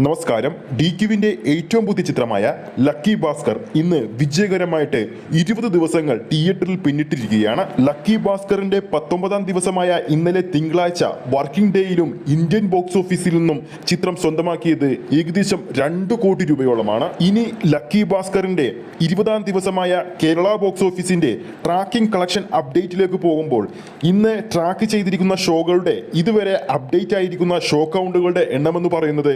നമസ്കാരം. ഡി ക്യുവിന്റെ ഏറ്റവും പുതിയ ചിത്രമായ ലക്കി ഭാസ്കർ ഇന്ന് വിജയകരമായിട്ട് ഇരുപത് ദിവസങ്ങൾ തിയേറ്ററിൽ പിന്നിട്ടിരിക്കുകയാണ്. ലക്കി ഭാസ്കറിന്റെ പത്തൊമ്പതാം ദിവസമായ ഇന്നലെ തിങ്കളാഴ്ച വർക്കിംഗ് ഡേയിലും ഇന്ത്യൻ ബോക്സ് ഓഫീസിൽ നിന്നും ചിത്രം സ്വന്തമാക്കിയത് ഏകദേശം രണ്ട് കോടി രൂപയോളമാണ്. ഇനി ലക്കി ഭാസ്കറിന്റെ ഇരുപതാം ദിവസമായ കേരള ബോക്സ് ഓഫീസിന്റെ ട്രാക്കിംഗ് കളക്ഷൻ അപ്ഡേറ്റിലേക്ക് പോകുമ്പോൾ ഇന്ന് ട്രാക്ക് ചെയ്തിരിക്കുന്ന ഷോകളുടെ ഇതുവരെ അപ്ഡേറ്റ് ആയിരിക്കുന്ന ഷോ കൗണ്ടുകളുടെ എണ്ണമെന്ന് പറയുന്നത്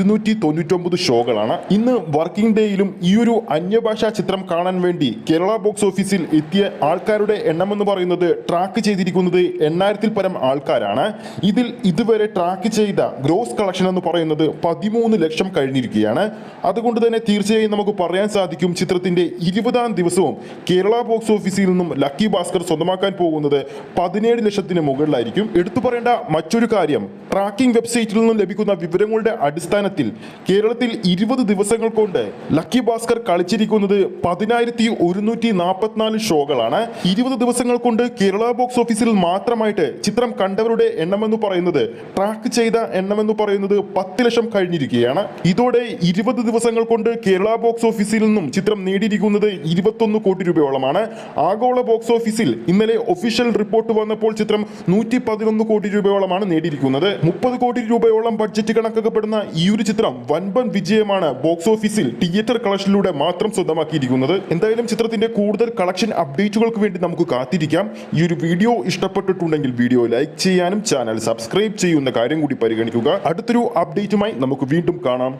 ഇരുന്നൂറ്റി തൊണ്ണൂറ്റൊമ്പത് ഷോകളാണ്. ഇന്ന് വർക്കിംഗ് ഡേയിലും ഈ ഒരു അന്യഭാഷാ ചിത്രം കാണാൻ വേണ്ടി കേരള ബോക്സ് ഓഫീസിൽ എത്തിയ ആൾക്കാരുടെ എണ്ണമെന്ന് പറയുന്നത് ട്രാക്ക് ചെയ്തിരിക്കുന്നത് എണ്ണായിരത്തിൽ പരം ആൾക്കാരാണ്. ഇതിൽ ഇതുവരെ ട്രാക്ക് ചെയ്ത ഗ്രോസ് കളക്ഷൻ എന്ന് പറയുന്നത് പതിമൂന്ന് ലക്ഷം കഴിഞ്ഞിരിക്കുകയാണ്. അതുകൊണ്ട് തന്നെ തീർച്ചയായും നമുക്ക് പറയാൻ സാധിക്കും ചിത്രത്തിന്റെ ഇരുപതാം ദിവസവും കേരള ബോക്സ് ഓഫീസിൽ നിന്നും ലക്കി ഭാസ്കർ സ്വന്തമാക്കാൻ പോകുന്നത് പതിനേഴ് ലക്ഷത്തിന് മുകളിലായിരിക്കും. എടുത്തു പറയേണ്ട മറ്റൊരു കാര്യം ട്രാക്കിംഗ് വെബ്സൈറ്റിൽ നിന്നും ലഭിക്കുന്ന വിവരങ്ങളുടെ അടിസ്ഥാനത്തിൽ കേരളത്തിൽ ഇരുപത് ദിവസങ്ങൾ കൊണ്ട് ലക്കി ഭാസ്കർ കളിച്ചിരിക്കുന്നത് പതിനായിരത്തി ഒരുന്നൂറ്റി നാൽപ്പത്തിനാല് ഷോകളാണ്. ഇരുപത് ദിവസങ്ങൾ കൊണ്ട് കേരള ബോക്സ് ഓഫീസിൽ മാത്രമായിട്ട് ചിത്രം കണ്ടവരുടെ എണ്ണമെന്ന് പറയുന്നത് ട്രാക്ക് ചെയ്ത എണ്ണമെന്ന് പറയുന്നത് പത്ത് ലക്ഷം കഴിഞ്ഞിരിക്കുകയാണ്. ഇതോടെ ഇരുപത് ദിവസങ്ങൾ കൊണ്ട് കേരള ബോക്സ് ഓഫീസിൽ നിന്നും ചിത്രം നേടിയിരിക്കുന്നത് ഇരുപത്തൊന്ന് കോടി രൂപയോളമാണ്. ആഗോള ബോക്സ് ഓഫീസിൽ ഇന്നലെ ഒഫീഷ്യൽ റിപ്പോർട്ട് വന്നപ്പോൾ ചിത്രം നൂറ്റി പതിനൊന്ന് കോടി രൂപയോളമാണ് നേടിയിരിക്കുന്നത്. മുപ്പത് കോടി രൂപയോളം ബഡ്ജറ്റ് കണക്കാക്കപ്പെടുന്ന ഈ ഒരു ചിത്രം വൻപൻ വിജയമാണ് ബോക്സ് ഓഫീസിൽ തിയേറ്റർ കളക്ഷനിലൂടെ മാത്രം സ്വന്തമാക്കിയിരിക്കുന്നത്. എന്തായാലും ചിത്രത്തിന്റെ കൂടുതൽ കളക്ഷൻ അപ്ഡേറ്റുകൾക്ക് വേണ്ടി നമുക്ക് കാത്തിരിക്കാം. ഈ ഒരു വീഡിയോ ഇഷ്ടപ്പെട്ടിട്ടുണ്ടെങ്കിൽ വീഡിയോ ലൈക്ക് ചെയ്യാനും ചാനൽ സബ്സ്ക്രൈബ് ചെയ്യുന്ന കാര്യം കൂടി പരിഗണിക്കുക. അടുത്തൊരു അപ്ഡേറ്റുമായി നമുക്ക് വീണ്ടും കാണാം.